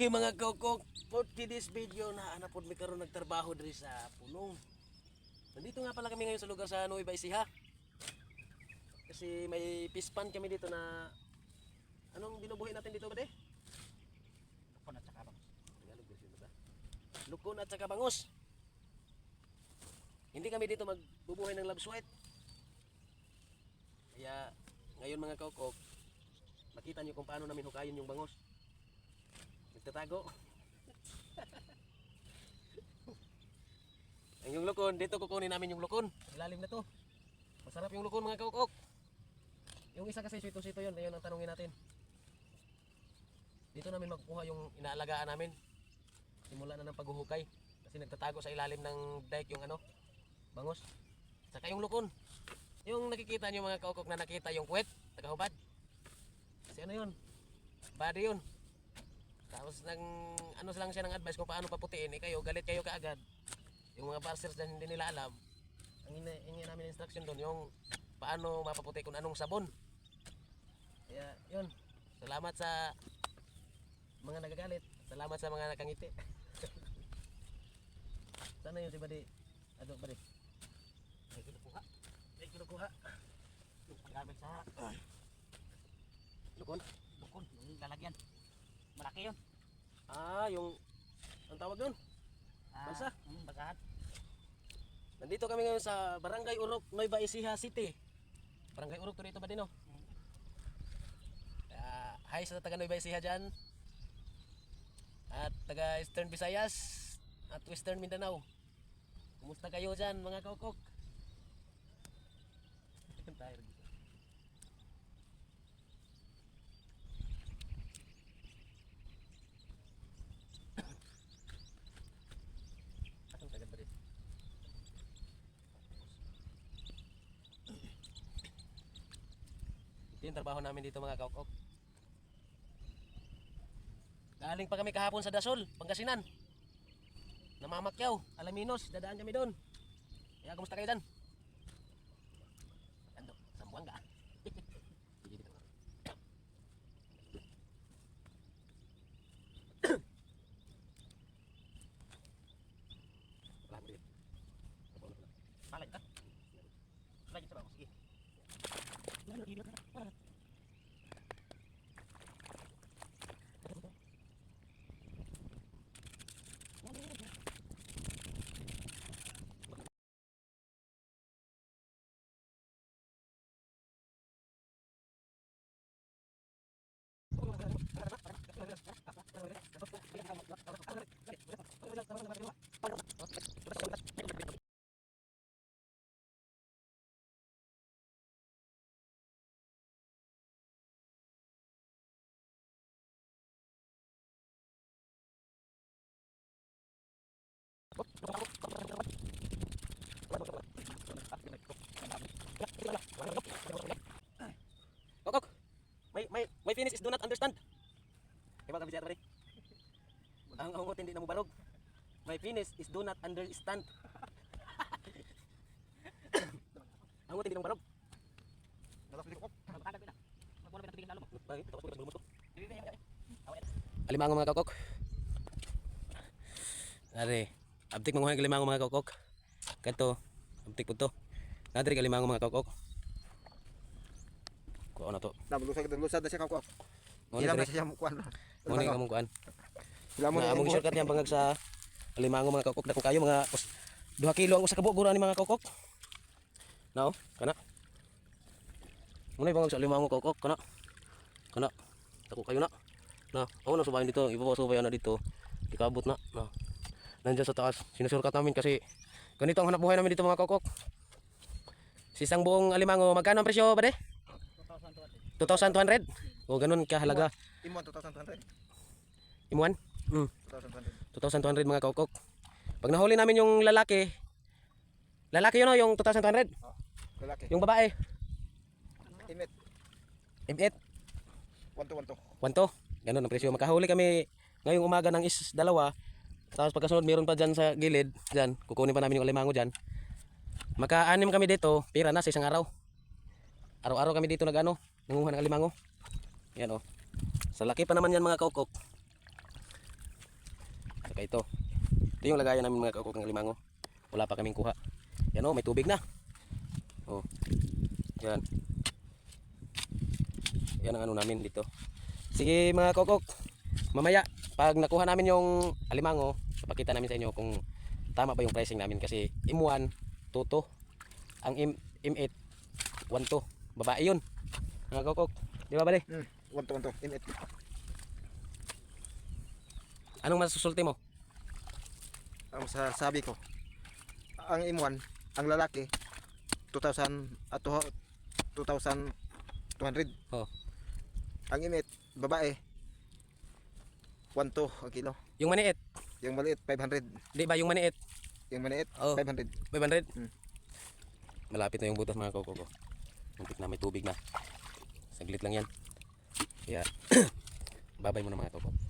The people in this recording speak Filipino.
Okay mga kaukok, for today's video na ana pod mi karon nagtrabaho diri sa punong. Nandito nga pala kami ngayon sa lugar sa Nueva Ecija. Kasi may pispan kami dito na anong binubuhay natin dito ba de? Lukon at saka bangus. Tagalog version ba? Lukon at saka bangus. Hindi kami dito magbubuhay ng love sweat. Kaya ngayon mga kaukok, makita niyo kung paano namin hukayin yung bangus. Nagtatago. Ang yung lukon, dito kukunin namin yung lukon. Ilalim na to. Masarap yung lukon mga kaukok. Yung isa kasi sito-sito yun, yun ang tanungin natin. Dito namin makukuha yung inaalagaan namin. Simula na ng paghuhukay. Kasi nagtatago sa ilalim ng dike yung ano, bangus. Saka yung lukon. Yung nakikita nyo mga kaukok na nakita yung puwet, tagahubad. Kasi ano yun? Body yun. Tapos nang ano lang siya ng advice kung paano paputiin, eh kayo, galit kayo kaagad. Yung mga parsers dyan hindi nila alam. Ang ina hingi namin instruction doon, yung paano mapaputi kung anong sabon. Kaya yun, salamat sa mga nagagalit. Salamat sa mga nakangiti. Sana yun si Badi. Ano Badi? Ay, kinukuha. Ay, kinukuha. Yung paggamit sa Lukon. lukon. Yung lalagyan. Malaki yun. Ah, yung ang tawag doon. Ah, Bansa? Hmm, basahan. Nandito kami ngayon sa Barangay Urok, Nueva Ecija City. Barangay Urok to dito ba din, no? Kaya, hi sa taga Nueva Ecija dyan. At taga Eastern Visayas at Western Mindanao. Kumusta kayo dyan, mga kaukok? Tayo dito. Anong taga ba dito? Ito yung trabaho namin dito mga kaukok. Galing pa kami kahapon sa Dasol, Pangasinan. Namamakyaw, Alaminos, dadaan kami doon. Kaya kumusta kayo dan? Ando, sambuang ka. Sige dito. Wala mo dito. Palay ka. Palay sa bangus. Sige. Lalo, hindi ka. Ah. Kokok. May finish is do not understand. Kaya ba kabisya rin? Ang ang hindi na mo barog. My finish is do not understand. ang na na. Na to. Hindi, hindi. Awet. Alimango mga kokok. Are, abtik mga kalimango mga kokok. Kato, abtik po to. Nadiri kalimango mga kokok. Kuha na to. Nabulusag dan lusad na siya kako. Muna Ilam na siya mukuan. Muna yung among kuan. Ilam mo na among shortcut niya bangag sa alimango mga kokok. Dako kayo mga duha kilo ang usa ka buok ni mga kokok. Nao, kana. Yung bangag sa alimango kokok, kana. Kana. Dako kayo na. Na, ako na subayan dito, ipapasubayan na dito. Ikabot na. Na. Nandiyan sa taas. Sinusurkat namin kasi ganito ang hanap buhay namin dito mga kokok. Si isang buong alimango, magkano ang presyo ba de? 2,200? O ganun kahalaga. Imuan 2200. Imuan? Hmm. 2200. 2,200 mga kaukok. Pag nahuli namin yung lalaki, lalaki yun o, yung 2,200. Lalaki. Yung babae, Imit M8, 1212. 1 Ganun ang presyo. Makahuli kami ngayong umaga ng is dalawa. Tapos pagkasunod meron pa dyan sa gilid, dyan, kukunin pa namin yung alimango dyan. Maka-anim kami dito, pira na sa isang araw. Araw-araw kami dito nag-ano, nangunguha ng alimango. Yan o. Sa laki pa naman yan mga kaukok. Kaya ito. Ito yung lagayan namin mga kakok ng limango. Wala pa kaming kuha. Yan oh, may tubig na. Oh. Yan. Yan ang ano namin dito. Sige mga kokok. Mamaya, pag nakuha namin yung alimango, papakita namin sa inyo kung tama ba yung pricing namin kasi M1, tuto. Ang M, M8, 1 Babae yun. Mga kokok. Di ba bale? Hmm. One to one to. Init. Anong masusulti mo? Ang sasabi ko. Ang M1, ang lalaki 2,000 at 2,200. Oh. Ang init, babae 1 to ang kilo. Yung maniit. Yung maliit 500. Di ba yung maniit? Yung maliit Oh. 500. 500? Hmm. Malapit na yung butas mga kokok. Muntik na may tubig na. Saglit lang yan. Kaya, babay mo na mga kokok.